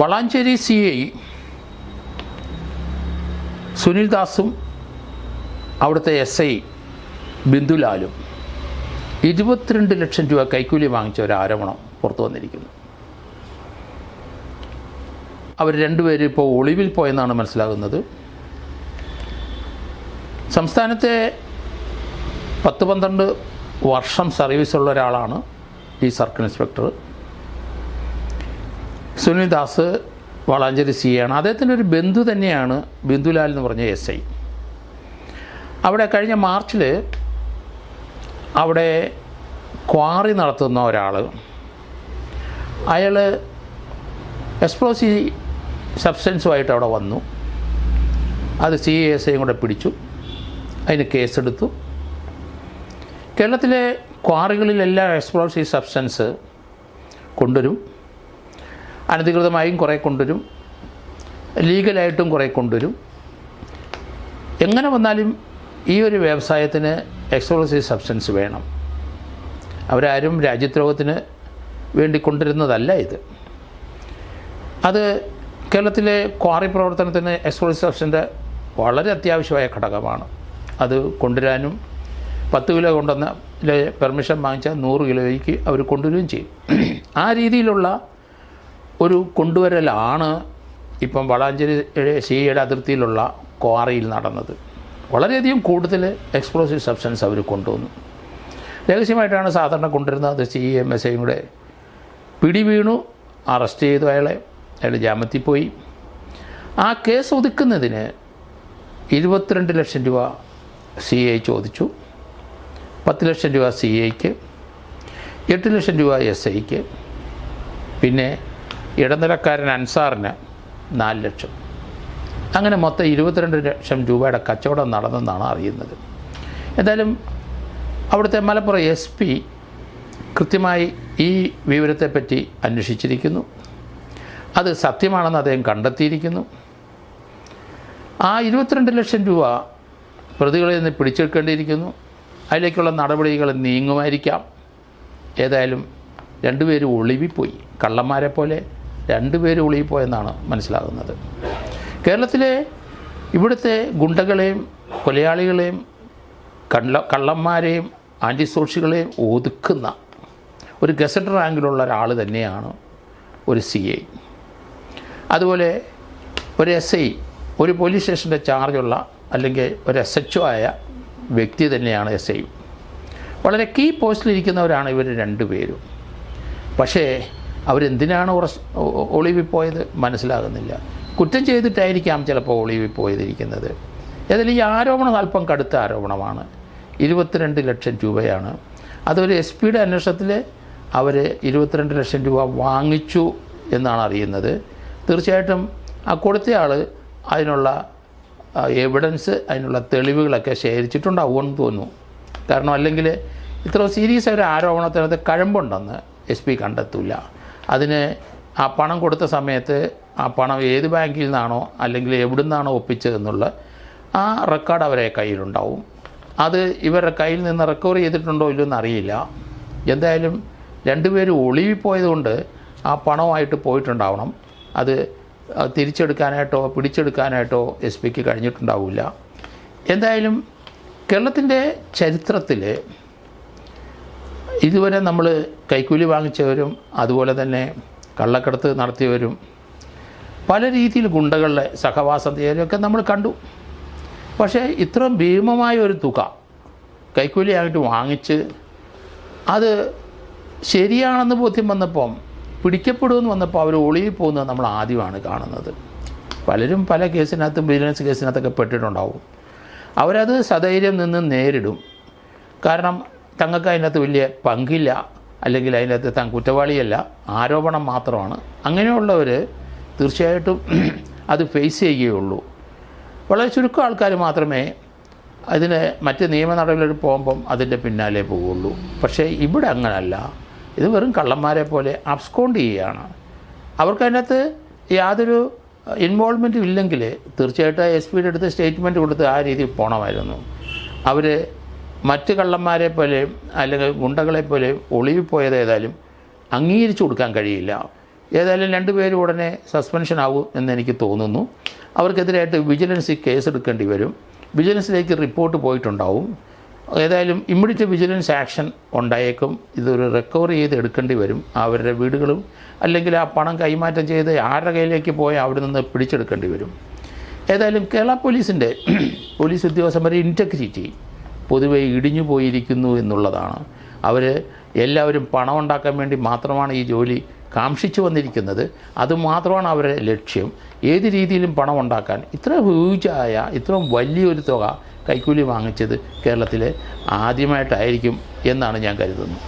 Valanchery C I Sunil ദാസും അവിടുത്തെ S I ബിന്ദുലാലും ഇരുപത്തിരണ്ട് ലക്ഷം രൂപ കൈക്കൂലി വാങ്ങിച്ച ഒരു ആരോപണം പുറത്തു വന്നിരിക്കുന്നു. അവർ രണ്ടുപേരും ഇപ്പോൾ ഒളിവിൽ പോയെന്നാണ് മനസ്സിലാകുന്നത്. സംസ്ഥാനത്തെ പത്ത് പന്ത്രണ്ട് വർഷം സർവീസുള്ള ഒരാളാണ് ഈ circle inspector. Sunil Das Valanchery C ആണ്. അദ്ദേഹത്തിന്റെ ഒരു ബന്ധു തന്നെയാണ് ബിന്ദുലാൽ എന്ന് പറഞ്ഞ എസ് ഐ. അവിടെ കഴിഞ്ഞ മാർച്ചിൽ അവിടെ ക്വാറി നടത്തുന്ന ഒരാൾ അയാൾ എക്സ്പ്ലോസീവ് സബ്സ്റ്റൻസുമായിട്ട് അവിടെ വന്നു. അത് സി എസ് ഐയും കൂടെ പിടിച്ചു. അതിന് കേസെടുത്തു. കേരളത്തിലെ ക്വാറികളിലെല്ലാം എക്സ്പ്ലോസീവ് സബ്സ്റ്റൻസ് കൊണ്ടുവരും. അനധികൃതമായും കുറേ കൊണ്ടുവരും. ലീഗലായിട്ടും കുറേ കൊണ്ടുവരും. എങ്ങനെ വന്നാലും ഈ ഒരു വ്യവസായത്തിന് എക്സ്പ്ലോസീവ് സബ്സ്റ്റൻസ് വേണം. അവരാരും രാജ്യദ്രോഹത്തിന് വേണ്ടി കൊണ്ടുവരുന്നതല്ല ഇത്. അത് കേരളത്തിലെ ക്വാറി പ്രവർത്തനത്തിന് എക്സ്പ്ലോസീവ് സബ്സ്റ്റന്റെ വളരെ അത്യാവശ്യമായ ഘടകമാണ്. അത് കൊണ്ടുവരാനും പത്ത് കിലോ കൊണ്ടുവന്ന പെർമിഷൻ വാങ്ങിച്ചാൽ നൂറ് കിലോയ്ക്ക് അവർ കൊണ്ടുവരികയും ചെയ്യും. ആ രീതിയിലുള്ള ഒരു കൊണ്ടുവരലാണ് ഇപ്പം വളാഞ്ചേരി സിയുടെ അതിർത്തിയിലുള്ള ക്വാറിയിൽ നടന്നത്. വളരെയധികം കൂടുതൽ എക്സ്പ്ലോസീവ് സബ്സ്റ്റൻസ് അവർ കൊണ്ടുവന്നു. രഹസ്യമായിട്ടാണ് സാധാരണ കൊണ്ടുവരുന്നത്. സി എം എസ് ഐയും കൂടെ പിടി വീണു അറസ്റ്റ് ചെയ്തു അയാളെ. അയാൾ ജാമ്യത്തിൽ പോയി. ആ കേസ് ഒതുക്കുന്നതിന് ഇരുപത്തിരണ്ട് ലക്ഷം രൂപ സി ഐ ചോദിച്ചു. പത്ത് ലക്ഷം രൂപ സി ഐക്ക് എട്ട് ലക്ഷം രൂപ എസ് ഐക്ക് പിന്നെ ഇടനിലക്കാരൻ അൻസാറിന് നാല് ലക്ഷം. അങ്ങനെ മൊത്തം ഇരുപത്തിരണ്ട് ലക്ഷം രൂപയുടെ കച്ചവടം നടന്നെന്നാണ് അറിയുന്നത്. എന്തായാലും അവിടുത്തെ മലപ്പുറം എസ് പി കൃത്യമായി ഈ വിവരത്തെപ്പറ്റി അന്വേഷിച്ചിരിക്കുന്നു. അത് സത്യമാണെന്ന് അദ്ദേഹം കണ്ടെത്തിയിരിക്കുന്നു. ആ ഇരുപത്തിരണ്ട് ലക്ഷം രൂപ പ്രതികളിൽ നിന്ന് പിടിച്ചെടുക്കേണ്ടിയിരിക്കുന്നു. അതിലേക്കുള്ള നടപടികൾ നീങ്ങുമായിരിക്കാം. ഏതായാലും രണ്ടുപേരും ഒളിവിപ്പോയി. കള്ളന്മാരെ പോലെ രണ്ടുപേരും ഒളിവിപ്പോയെന്നാണ് മനസ്സിലാകുന്നത്. കേരളത്തിലെ ഇവിടുത്തെ ഗുണ്ടകളെയും കൊലയാളികളെയും കള്ള കള്ളന്മാരെയും ആന്റി സോഷ്യകളെയും ഒതുക്കുന്ന ഒരു ഗസറ്റ് റാങ്കിലുള്ള ഒരാൾ തന്നെയാണ് ഒരു സി ഐ. അതുപോലെ ഒരു എസ് ഐ ഒരു പോലീസ് സ്റ്റേഷന്റെ ചാർജുള്ള അല്ലെങ്കിൽ ഒരു എസ് എച്ച് ആയ വ്യക്തി തന്നെയാണ് എസ് ഐ. വളരെ കീ പോസ്റ്റിലിരിക്കുന്നവരാണ് ഇവർ രണ്ടുപേരും പക്ഷേ അവരെന്തിനാണ് ഉറ ഒളിവിൽ പോയത് മനസ്സിലാകുന്നില്ല. കുറ്റം ചെയ്തിട്ടായിരിക്കാം ചിലപ്പോൾ ഒളിവിൽ പോയതിരിക്കുന്നത് ഏതായാലും ഈ ആരോപണം അല്പം കടുത്ത ആരോപണമാണ്. ഇരുപത്തിരണ്ട് ലക്ഷം രൂപയാണ്. അതൊരു എസ് പിയുടെ അന്വേഷണത്തിൽ അവർ ഇരുപത്തിരണ്ട് ലക്ഷം രൂപ വാങ്ങിച്ചു എന്നാണ് അറിയുന്നത്. തീർച്ചയായിട്ടും ആ കൊടുത്തയാൾ അതിനുള്ള എവിഡൻസ് അതിനുള്ള തെളിവുകളൊക്കെ ശേഖരിച്ചിട്ടുണ്ടാവുമെന്ന് തോന്നുന്നു. കാരണം അല്ലെങ്കിൽ ഇത്ര സീരിയസ് ഒരു ആരോപണത്തിനകത്ത് കഴമ്പുണ്ടെന്ന് എസ് പി കണ്ടെത്തില്ല. അതിന് ആ പണം കൊടുത്ത സമയത്ത് ആ പണം ഏത് ബാങ്കിൽ നിന്നാണോ അല്ലെങ്കിൽ എവിടെ നിന്നാണോ ഒപ്പിച്ചതെന്നുള്ള ആ റെക്കോർഡ് അവരെ കയ്യിലുണ്ടാവും. അത് ഇവരുടെ കയ്യിൽ നിന്ന് റിക്കവർ ചെയ്തിട്ടുണ്ടോ ഇല്ലെന്ന് അറിയില്ല എന്തായാലും രണ്ടുപേരും ഒളിവിപ്പോയതുകൊണ്ട് ആ പണമായിട്ട് പോയിട്ടുണ്ടാവണം. അത് തിരിച്ചെടുക്കാനായിട്ടോ പിടിച്ചെടുക്കാനായിട്ടോ എസ് പിക്ക് കഴിഞ്ഞിട്ടുണ്ടാവില്ല എന്തായാലും കേരളത്തിന്റെ ചരിത്രത്തിൽ ഇതുവരെ നമ്മൾ കൈക്കൂലി വാങ്ങിച്ചവരും അതുപോലെ തന്നെ കള്ളക്കടത്ത് നടത്തിയവരും പല രീതിയിൽ ഗുണ്ടകളുടെ സഹവാസം ചെയ്തവരൊക്കെ നമ്മൾ കണ്ടു. പക്ഷേ ഇത്രയും ഭീമമായ ഒരു തുക കൈക്കൂലിയായിട്ട് വാങ്ങിച്ച് അത് ശരിയാണെന്ന് ബോധ്യം വന്നപ്പം പിടിക്കപ്പെടുമെന്ന് വന്നപ്പോൾ അവർ ഒളിവിൽ പോകുന്നത് നമ്മൾ ആദ്യമാണ് കാണുന്നത്. പലരും പല കേസിനകത്തും വിജിലൻസ് കേസിനകത്തൊക്കെ പെട്ടിട്ടുണ്ടാവും. അവരത് സധൈര്യം നിന്ന് നേരിടും. കാരണം തങ്ങൾക്ക് അതിനകത്ത് വലിയ പങ്കില്ല അല്ലെങ്കിൽ അതിനകത്ത് താൻ കുറ്റവാളിയല്ല ആരോപണം മാത്രമാണ്. അങ്ങനെയുള്ളവർ തീർച്ചയായിട്ടും അത് ഫേസ് ചെയ്യുകയുള്ളൂ. വളരെ ചുരുക്കം ആൾക്കാർ മാത്രമേ അതിന് മറ്റ് നിയമ നടപടികളിൽ പോകുമ്പം അതിന്റെ പിന്നാലെ പോവുള്ളൂ. പക്ഷേ ഇവിടെ അങ്ങനല്ല. ഇത് വെറും കള്ളന്മാരെ പോലെ അബ്സ്കോണ്ട് ചെയ്യുകയാണ്. അവർക്കതിനകത്ത് യാതൊരു ഇൻവോൾവ്മെന്റും ഇല്ലെങ്കിൽ തീർച്ചയായിട്ടും എസ് പിയുടെ അടുത്ത് സ്റ്റേറ്റ്മെന്റ് കൊടുത്ത് ആ രീതിയിൽ പോകണമായിരുന്നു അവർ മറ്റ് കള്ളന്മാരെ പോലെ അല്ലെങ്കിൽ ഗുണ്ടകളെ പോലെ ഒളിവിൽ പോയത് ഏതായാലും അംഗീകരിച്ചു കൊടുക്കാൻ കഴിയില്ല. ഏതായാലും രണ്ടുപേരും ഉടനെ സസ്പെൻഷൻ ആവും എന്ന് എനിക്ക് തോന്നുന്നു. അവർക്കെതിരായിട്ട് വിജിലൻസിൽ കേസെടുക്കേണ്ടി വരും. വിജിലൻസിലേക്ക് റിപ്പോർട്ട് പോയിട്ടുണ്ടാവും. ഏതായാലും ഇമ്മീഡിയറ്റ് വിജിലൻസ് ആക്ഷൻ ഉണ്ടായേക്കും. ഇതൊരു റിക്കവർ ചെയ്ത് എടുക്കേണ്ടി വരും. അവരുടെ വീടുകളും അല്ലെങ്കിൽ ആ പണം കൈമാറ്റം ചെയ്ത് ആരുടെ കയ്യിലേക്ക് പോയി അവിടെ നിന്ന് പിടിച്ചെടുക്കേണ്ടി വരും. ഏതായാലും കേരള പോലീസിന്റെ പോലീസ് ഉദ്യോഗസ്ഥന്മാരെ ഇന്റഗ്രിറ്റി പൊതുവെ ഇടിഞ്ഞു പോയിരിക്കുന്നു എന്നുള്ളതാണ്. അവർ എല്ലാവരും പണം ഉണ്ടാക്കാൻ വേണ്ടി മാത്രമാണ് ഈ ജോലി കാക്ഷിച്ചു വന്നിരിക്കുന്നത്. അതുമാത്രമാണ് അവരുടെ ലക്ഷ്യം. ഏത് രീതിയിലും പണം ഉണ്ടാക്കാൻ ഇത്ര ഹ്യൂജായ ഇത്രയും വലിയൊരു തുക കൈക്കൂലി വാങ്ങിച്ചത് കേരളത്തിൽ ആദ്യമായിട്ടായിരിക്കും എന്നാണ് ഞാൻ കരുതുന്നത്.